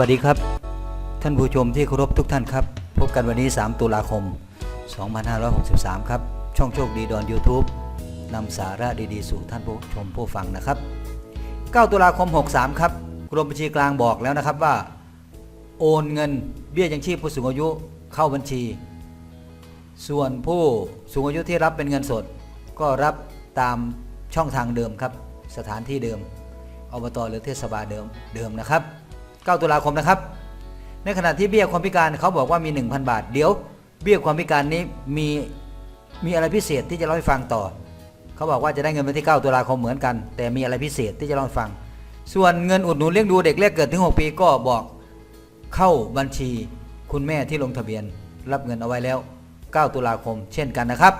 วัสดีครับ ท่านผู้ชมที่เคารพทุกท่านครับ พบกันวันนี้ 3 ตุลาคม 2563 ครับ ช่องโชคดีดอน YouTube นำสาระดีๆ สู่ท่านผู้ชมผู้ฟังนะครับ 9 ตุลาคม 63 ครับกรมบัญชีกลางบอกแล้วนะครับว่า โอนเงินเบี้ยยังชีพผู้สูงอายุเข้าบัญชี ส่วนผู้สูงอายุที่รับเป็นเงินสด ก็รับตามช่องทางเดิมครับ สถานที่เดิมอบตหรือเทศบาลเดิมเดิมนะครับ 9 ตุลาคมนะครับ ในขณะที่เบี้ยความพิการเขาบอกว่ามี 1,000 บาท เดี๋ยวเบี้ยความพิการนี้มีมีอะไรพิเศษที่จะเล่าให้ฟังต่อ เขาบอกว่าจะได้เงินวันที่ 9 ตุลาคมเหมือนกัน แต่มีอะไรพิเศษที่จะเล่าให้ฟัง ส่วนเงินอุดหนุนเลี้ยงดูเด็กแรกเกิดถึง 6 ปีก็บอกเข้าบัญชีคุณแม่ที่ลงทะเบียน รับเงินเอาไว้แล้ว 9 ตุลาคม เช่นกันนะครับ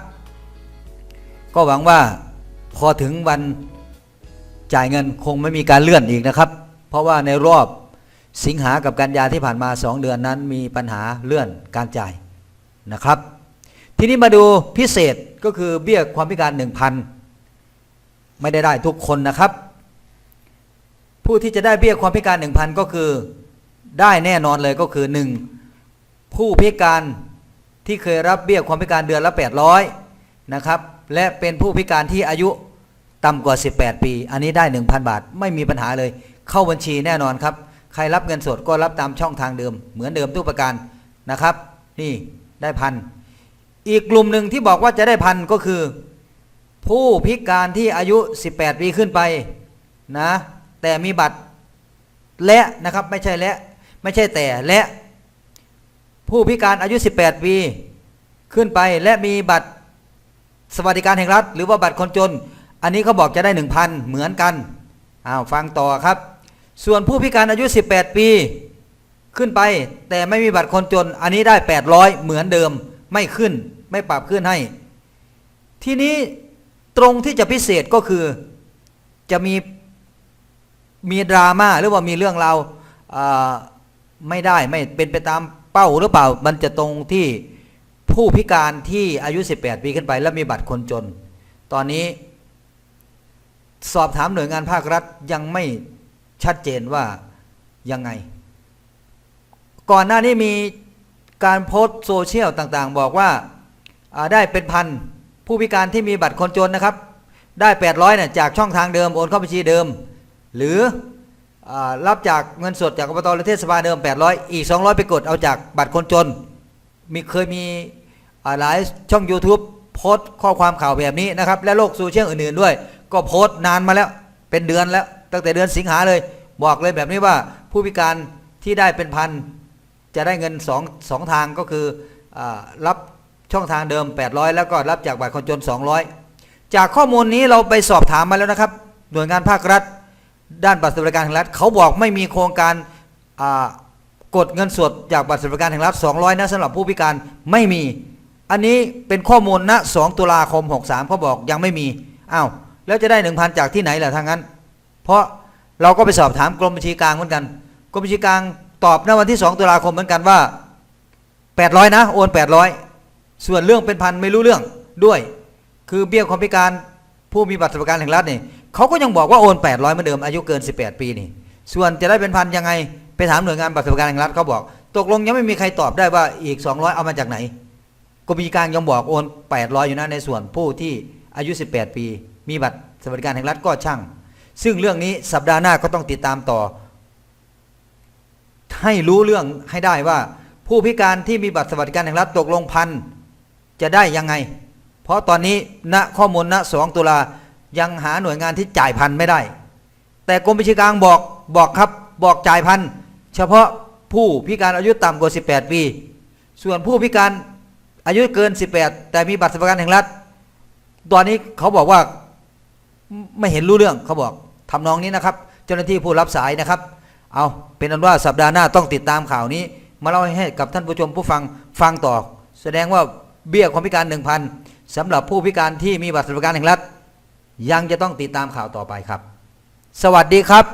ก็หวังว่าพอถึงวันจ่ายเงินคงไม่มีการเลื่อนอีกนะครับ เพราะว่าในรอบ สิงหากับกันยาที่ผ่านมา 2 เดือนนั้นมีปัญหาเลื่อนการจ่ายนะครับ ทีนี้มาดูพิเศษก็คือเบี้ยความพิการ 1,000 ไม่ได้ได้ทุกคนนะครับ ผู้ที่จะได้เบี้ยความพิการ 1,000 ก็คือได้แน่นอนเลยก็คือ 1. ผู้พิการที่เคยรับเบี้ยความพิการเดือนละ 800นะครับและเป็นผู้พิการที่อายุต่ำกว่า 18 ปี อันนี้ได้ 1,000 บาท ไม่มีปัญหาเลย เข้าบัญชีแน่นอนครับ ใครรับเงินสดก็รับตามช่องทางเดิม เหมือนเดิมทุกประการนะครับ นี่ได้พันอีกกลุ่มหนึ่งที่บอกว่าจะได้พันก็คือ ผู้พิการที่อายุ 18 ปีขึ้นไปนะแต่มีบัตรและนะครับไม่ใช่และไม่ใช่แต่และผู้พิการอายุ 18 ปี ขึ้นไปและมีบัตรสวัสดิการแห่งรัฐ หรือว่าบัตรคนจน อันนี้เขาบอกจะได้ 1,000 เหมือนกันอ้าวฟังต่อครับ ส่วนผู้พิการอายุ 18 ปี ขึ้นไป แต่ไม่มีบัตรคนจน อันนี้ได้ 800 เหมือนเดิมไม่ขึ้นไม่ปรับขึ้นให้ ทีนี้ตรงที่จะพิเศษก็คือจะมีมีดราม่าหรือว่ามีเรื่องราวาไม่ได้ไม่เป็นไปตามเป้าหรือเปล่า มันจะตรงที่ผู้พิการที่อายุ 18 ปีขึ้นไป และมีบัตรคนจน ตอนนี้ สอบถามหน่วยงานภาครัฐยังไม่ ชัดเจนว่ายังไง ก่อนหน้านี้มีการโพสต์โซเชียลต่างๆ บอกว่าได้เป็นพันผู้พิการที่มีบัตรคนจนนะครับ ได้ 800เนี่ยจากช่องทางเดิมโอนเข้าบัญชีเดิม หรืออรับจากเงินสดจากอบตหรือเทศบาลเดิม 800 อีก 200 ไปกดเอาจากบัตรคนจน มีเคยมีหลายช่อง YouTube โพสต์ข้อความข่าวแบบนี้นะครับ และโลกโซเชียลอื่นๆด้วย ก็โพสต์นานมาแล้วเป็นเดือนแล้ว ตั้งแต่เดือนสิงหาเลย บอกเลยแบบนี้ว่าผู้พิการที่ได้เป็นพันจะได้เงินสองสองทางก็คืออรับช่องทางเดิม 800 แล้วก็รับจากบัตรคนจน 200 จากข้อมูลนี้เราไปสอบถามมาแล้วนะครับ หน่วยงานภาครัฐ ด้านบัตรสวัสดิการแห่งรัฐเขาบอกไม่มีโครงการกดเงินสดจากบัตรสวัสดิการแห่งรัฐ 200 นะสำหรับผู้พิการไม่มี อันนี้เป็นข้อมูลณ2ตุลาคม 63เขาบอกยังไม่มีอ้าวแล้วจะได้ 1,000 จากที่ไหนล่ะทางนั้น เพราะเราก็ไปสอบถามกรมบัญชีกลางเหมือนกัน กรมบัญชีกลางตอบในวันที่ 2 ตุลาคมเหมือนกันว่า 800 นะ โอน 800 ส่วนเรื่องเป็นพันไม่รู้เรื่องด้วย คือเบี้ยความพิการผู้มีบัตรสวัสดิการแห่งรัฐนี่เขาก็ยังบอกว่าโอน 800เหมือนเดิมอายุเกิน 18 ปีนี่ ส่วนจะได้เป็นพันยังไงไปถามหน่วยงานบัตรสวัสดิการแห่งรัฐเขาบอก ตกลงยังไม่มีใครตอบได้ว่าอีก 200 เอามาจากไหนกรมบัญชีกลางยังบอกโอน 800 อยู่นะในส่วนผู้ที่อายุ 18 ปี มีบัตรสวัสดิการแห่งรัฐก็ช่าง ซึ่งเรื่องนี้สัปดาห์หน้าก็ต้องติดตามต่อ ให้รู้เรื่องให้ได้ว่า ผู้พิการที่มีบัตรสวัสดิการแห่งรัฐตกลงพันจะได้ยังไง เพราะตอนนี้ณข้อมูลณ2ตุลายังหาหน่วยงานที่จ่ายพันไม่ได้ แต่กรมบัญชีกลางบอกบอกครับบอกจ่ายพันเฉพาะผู้พิการอายุต่ำกว่า 18 ปี ส่วนผู้พิการอายุเกิน 18 แต่มีบัตรสวัสดิการแห่งรัฐ ตอนนี้เขาบอกว่าไม่เห็นรู้เรื่องเขาบอก ทำนองนี้นะครับ เจ้าหน้าที่ผู้รับสายนะครับ เอาเป็นอันว่าสัปดาห์หน้าต้องติดตามข่าวนี้ มาเล่าให้กับท่านผู้ชมผู้ฟังฟังต่อ แสดงว่าเบี้ยความพิการ 1,000สำหรับผู้พิการที่มีบัตรสวัสดิการแห่งรัฐ ยังจะต้องติดตามข่าวต่อไปครับ สวัสดีครับ